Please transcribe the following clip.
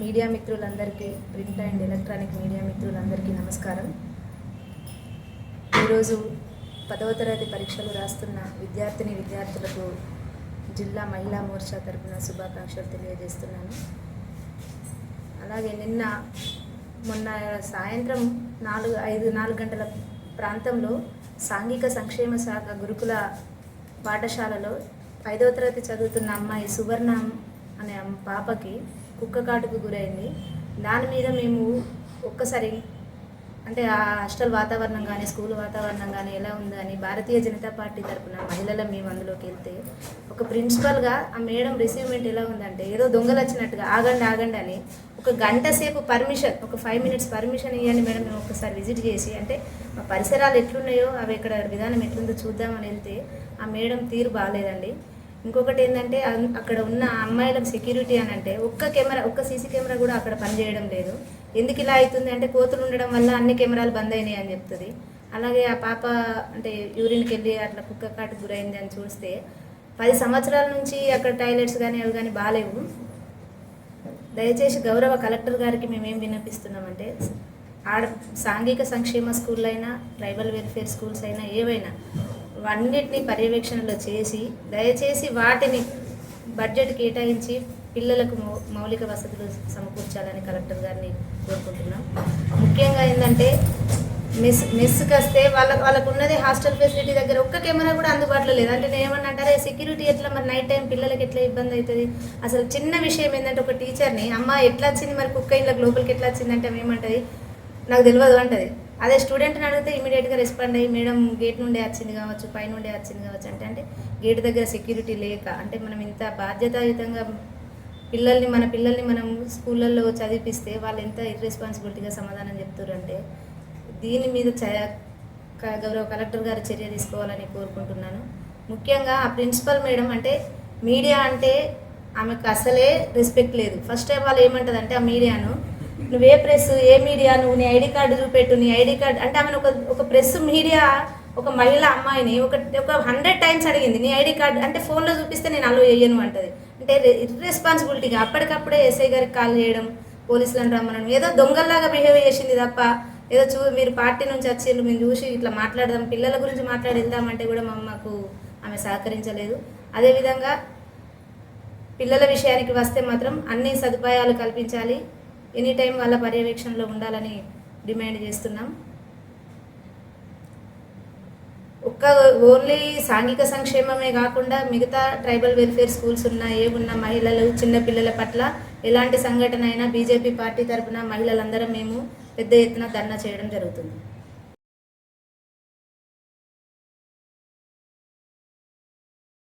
Media మిత్రులందరికీ print and electronic media మిత్రులందరికీ నమస్కారం. ఈరోజు పదవ తరగతి పరీక్షలు రాస్తున్న విద్యార్థిని విద్యార్థులకు జిల్లా మహిళా మోర్చా తరఫున శుభాకాంక్షలు తెలియజేస్తున్నాను. అలాగే నిన్న మొన్న సాయంత్రం నాలుగు ఐదు నాలుగు గంటల ప్రాంతంలో సాంఘిక సంక్షేమ శాఖ గురుకుల పాఠశాలలో ఐదవ తరగతి చదువుతున్న అమ్మాయి సువర్ణ అనే పాపకి కుక్క కాటుకు గురైంది. దాని మీద మేము ఒక్కసారి అంటే ఆ హాస్టల్ వాతావరణం కానీ స్కూల్ వాతావరణం కానీ ఎలా ఉందని భారతీయ జనతా పార్టీ తరపున మహిళల మేము అందులోకి వెళ్తే ఒక ప్రిన్సిపల్గా ఆ మేడం రిసీవ్మెంట్ ఎలా ఉందంటే ఏదో దొంగలు వచ్చినట్టుగా ఆగండి ఆగండి అని ఒక గంట సేపు పర్మిషన్ ఒక ఫైవ్ మినిట్స్ పర్మిషన్ ఇవ్వండి మేడం మేము ఒకసారి విజిట్ చేసి అంటే మా పరిసరాలు ఎట్లున్నాయో అవి ఇక్కడ విధానం ఎట్లుందో చూద్దామని వెళ్తే ఆ మేడం తీరు బాగాలేదండి. ఇంకొకటి ఏంటంటే అక్కడ ఉన్న అమ్మాయిలకు సెక్యూరిటీ అని అంటే ఒక్క కెమెరా ఒక్క సీసీ కెమెరా కూడా అక్కడ పనిచేయడం లేదు. ఎందుకు ఇలా అవుతుంది అంటే కోతులు ఉండడం వల్ల అన్ని కెమెరాలు బంద్ అయినాయి అని చెప్తుంది. అలాగే ఆ పాప అంటే యూరిన్కి వెళ్ళి అట్లా కుక్క కాటు గురైంది అని చూస్తే పది సంవత్సరాల నుంచి అక్కడ టాయిలెట్స్ కానీ అవి కానీ బాగాలేవు దయచేసి గౌరవ కలెక్టర్ గారికి మేమేం వినిపిస్తున్నామంటే ఆడ సాంఘిక సంక్షేమ స్కూల్ అయినా ట్రైబల్ వెల్ఫేర్ స్కూల్స్ అయినా ఏవైనా అన్నిటినీ పర్యవేక్షణలో చేసి దయచేసి వాటిని బడ్జెట్ కేటాయించి పిల్లలకు మౌలిక వసతులు సమకూర్చాలని కలెక్టర్ గారిని కోరుకుంటున్నాం. ముఖ్యంగా ఏంటంటే మెస్ మెస్కి వస్తే వాళ్ళ వాళ్ళకు ఉన్నది హాస్టల్ ఫెసిలిటీ దగ్గర ఒక్క కెమెరా కూడా అందుబాటులో లేదు. అంటే నేను ఏమన్నా అంటారే సెక్యూరిటీ ఎట్లా మరి నైట్ టైం పిల్లలకి ఎట్లా ఇబ్బంది అవుతుంది? అసలు చిన్న విషయం ఏంటంటే ఒక టీచర్ని అమ్మ ఎట్లా వచ్చింది మరి కుక్క ఇళ్ళకి లోపలికి ఎట్లా వచ్చింది? అంటే ఏమంటుంది? నాకు తెలియదు అంటది. అదే స్టూడెంట్ని అడిగితే ఇమీడియట్గా రెస్పాండ్ అయ్యి మేడం గేట్ నుండే వచ్చింది కావచ్చు పై నుండే వచ్చింది కావచ్చు. అంటే అంటే గేట్ దగ్గర సెక్యూరిటీ లేక అంటే మనం ఇంత బాధ్యతాయుతంగా పిల్లల్ని మన పిల్లల్ని మనం స్కూళ్ళల్లో చదివిపిస్తే వాళ్ళు ఎంత ఇర్రెస్పాన్సిబిలిటీగా సమాధానం చెప్తారంటే దీని మీద చ- గౌరవ కలెక్టర్ గారు చర్య తీసుకోవాలని కోరుకుంటున్నాను. ముఖ్యంగా ఆ ప్రిన్సిపల్ మేడం అంటే మీడియా అంటే ఆమెకు అసలే రెస్పెక్ట్ లేదు. ఫస్ట్ ఆఫ్ వాళ్ళు ఏమంటుందంటే ఆ మీడియాను నువ్వు ఏ ప్రెస్ ఏ మీడియా నువ్వు నీ ఐడి కార్డు చూపెట్టు నీ ఐడి కార్డు అంటే ఆమెను ఒక ఒక ప్రెస్ మీడియా ఒక మహిళ అమ్మాయిని ఒక ఒక హండ్రెడ్ టైమ్స్ అడిగింది నీ ఐడి కార్డు అంటే ఫోన్లో చూపిస్తే నేను అలో చేయను అంటది. అంటే ఇర్రెస్పాన్సిబిలిటీగా అప్పటికప్పుడే ఎస్ఐ గారికి కాల్ చేయడం పోలీసులను రమ్మనడం ఏదో దొంగల్లాగా బిహేవ్ చేసింది తప్ప ఏదో చూ మీరు పార్టీ నుంచి వచ్చిండ్రు మేము చూసి ఇట్లా మాట్లాడదాం పిల్లల గురించి మాట్లాడి వెళ్దామంటే కూడా మా అమ్మకు ఆమె సహకరించలేదు. అదేవిధంగా పిల్లల విషయానికి వస్తే మాత్రం అన్ని సదుపాయాలు కల్పించాలి. ఎనీ టైం వాళ్ళ పర్యవేక్షణలో ఉండాలని డిమాండ్ చేస్తున్నాం. ఒక్క ఓన్లీ సాంఘిక సంక్షేమమే కాకుండా మిగతా ట్రైబల్ వెల్ఫేర్ స్కూల్స్ ఉన్న ఏమున్న మహిళలు చిన్నపిల్లల పట్ల ఎలాంటి సంఘటన అయినా బీజేపీ పార్టీ తరపున మహిళలందరం మేము పెద్ద ఎత్తున ధర్నా చేయడం జరుగుతుంది.